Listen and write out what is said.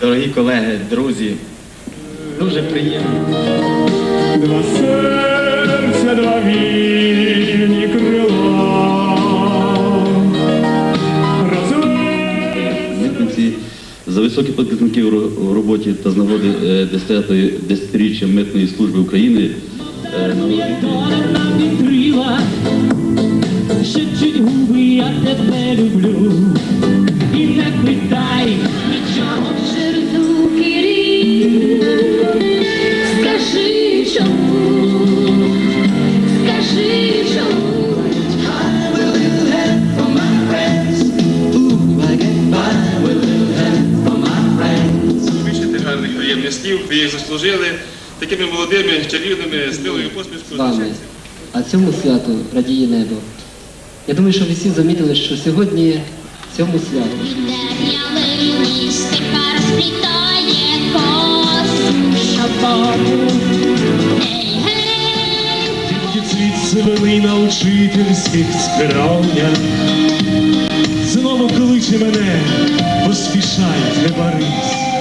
дорогі колеги, друзі. Дуже приємно. Два серця, два вільні крила. Митниці за високі показники в роботі та з нагоди е, 10-ї десятиріччя митної служби України е, нагородити шепчуть губи, я тебе люблю. Приємних ви їх заслужили такими молодими, чарівними, з милою посмішкою. вами. А цьому святу радіє небо. Я думаю, що ви всі замітили, що сьогодні цьому святу Тільки цвіт свинина учительських скроня. Знову кличе мене, поспішай, не барись.